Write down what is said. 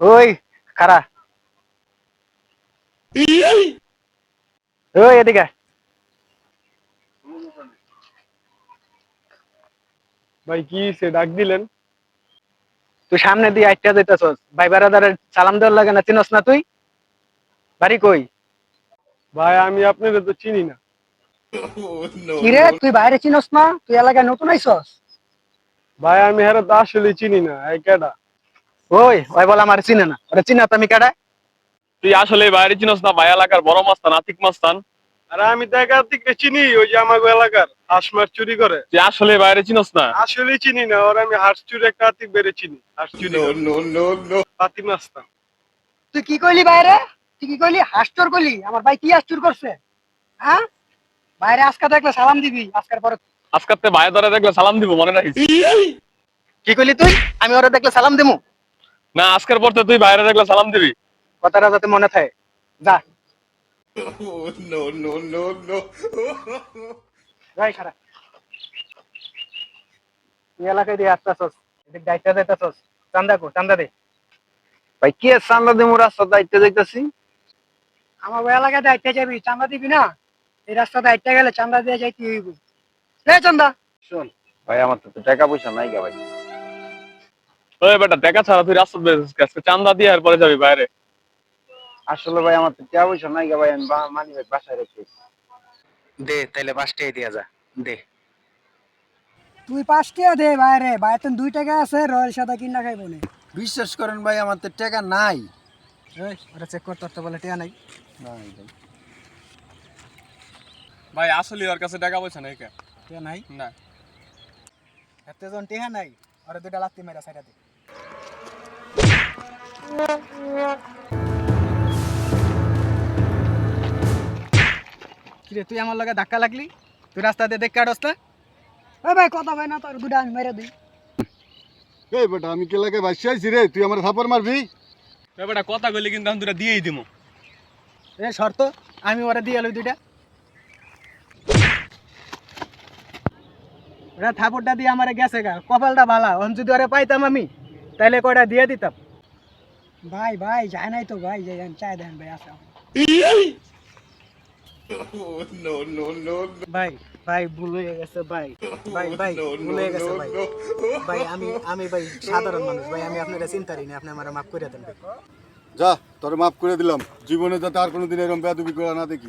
ওই খারা ওই এদিকে ভাই কি সে ডাক দিলেন। তুই সামনে দিয়ে আইটা যাইতেছস ভাই বেড়াদারের সালাম দেওয়ার লাগে না চিনস না তুই? বাড়ি কই? ভাই আমি আপনাদের তো চিনি না। কিরে তুই বাইরে চিনস না? তুই এলাকায় নতুন আইছস? ভাই আমি হেরা তো আসলে চিনি না এই কেডা? ওই ওই বলে আমার চিনে না। ওরা চিনা তো আমি কাটা তুই আসলে বাইরে চিনস না ভাই এলাকার বড় মাস্তান আতিক মাস্তান। আরে আমি তো একা থেকে চিনি ওই যে আমার এলাকার হাঁস মাছ চুরি করে। তুই আসলে বাইরে চিনস না। আসলে চিনি না ওর আমি হাঁস চুরি একটা আতিক বেড়ে চিনি হাঁস চুরি পাতি মাস্তান। তুই কি কইলি বাইরে? তুই কি কইলি? হাস্টর কইলি? আমার ভাই কি হাস্টর করছে? হ্যাঁ? বাইরে আজকা দেখলে সালাম দিবি আজকার পরে আজকাতে ভাই ধরে দেখলে সালাম দিব মনে রাখিস? কি কইলি তুই? আমি ওরা দেখলে সালাম দেবো না আজকের পর তো তুই বাইরে দেখলে সালাম দিবি। কথাটা যাতে মনে থাকে। যা। যাই খারাপ তুই এলাকায় দিয়ে আসতেছস এদিক দায়িত্ব চান্দা কো চান্দা দে। ভাই কি চান্দা রাস্তা দায়িত্ব দেখতেছি আমার ওই এলাকায় দায়িত্ব যাবি চান্দা দিবি না? এই রাস্তা দায়িত্ব গেলে চান্দা দিয়ে যাইতে হইব। রে চান্দা। শোন ভাই আমার তো টাকা পয়সা নাই গা ভাই। ওই বেটা দেখা ছাড়া তুই রাস্তা আজকে। চান্দা দিয়ে আর পরে যাবি বাইরে। আসলে ভাই আমার তো টাকা পয়সা নাই ভাই আমি বা- মানি ভাই বাসায় রেখে। দে তাইলে পাঁচটাই দিয়া যা। দে। তুই পাঁচ টাকা দে বাইরে। বাইরে দুই টাকা আছে রয়্যাল সাদা কিনা খাইব না। বিশ্বাস করেন ভাই আমার তো টাকা নাই। ওরা চেক কর তোর তো বলে টিয়া নাই। নাই ভাই। ভাই আসলে ওর কাছে টাকা পয়সা নাই কে? টিয়া নাই? না। এত জন টিয়া নাই ওরা দুটা লাত্তি মেরা সাইডা দে। কিরে তুই আমার লগে ধাক্কা লাগলি? তুই রাস্তা দিয়ে দেখ কাটস না ওই ভাই কথা ভাই না তোর আমি মেরে দিই। এই বেটা আমি কে লাগে বাসি আইছি রে? তুই আমার থাপড় মারবি? বেটা কথা কইলে কিন্তু আমি দুটা দিয়েই দিমু। এ শর্ত আমি ওরা দিয়ে এলো দুইটা। ওরা থাপড়টা দিয়ে আমারে গেছে গা। কপালটা ভালা অন যদি ওরে পাইতাম আমি তাইলে কয়টা দিয়ে দিতাম? ভাই ভাই যায় নাই তো ভাই যাই চাই দেন ভাই আসা। ভাই ভাই ভুল হয়ে গেছে ভাই। ভাই ভাই ভুল হয়ে গেছে ভাই। ভাই আমি আমি ভাই সাধারণ মানুষ ভাই আমি আপনারা চিন্তা না আপনি আমার মাফ করে দেন ভাই। যা তোর মাফ করে দিলাম। জীবনে যাতে আর কোনোদিন এরকম বেদুবি করা না দেখি।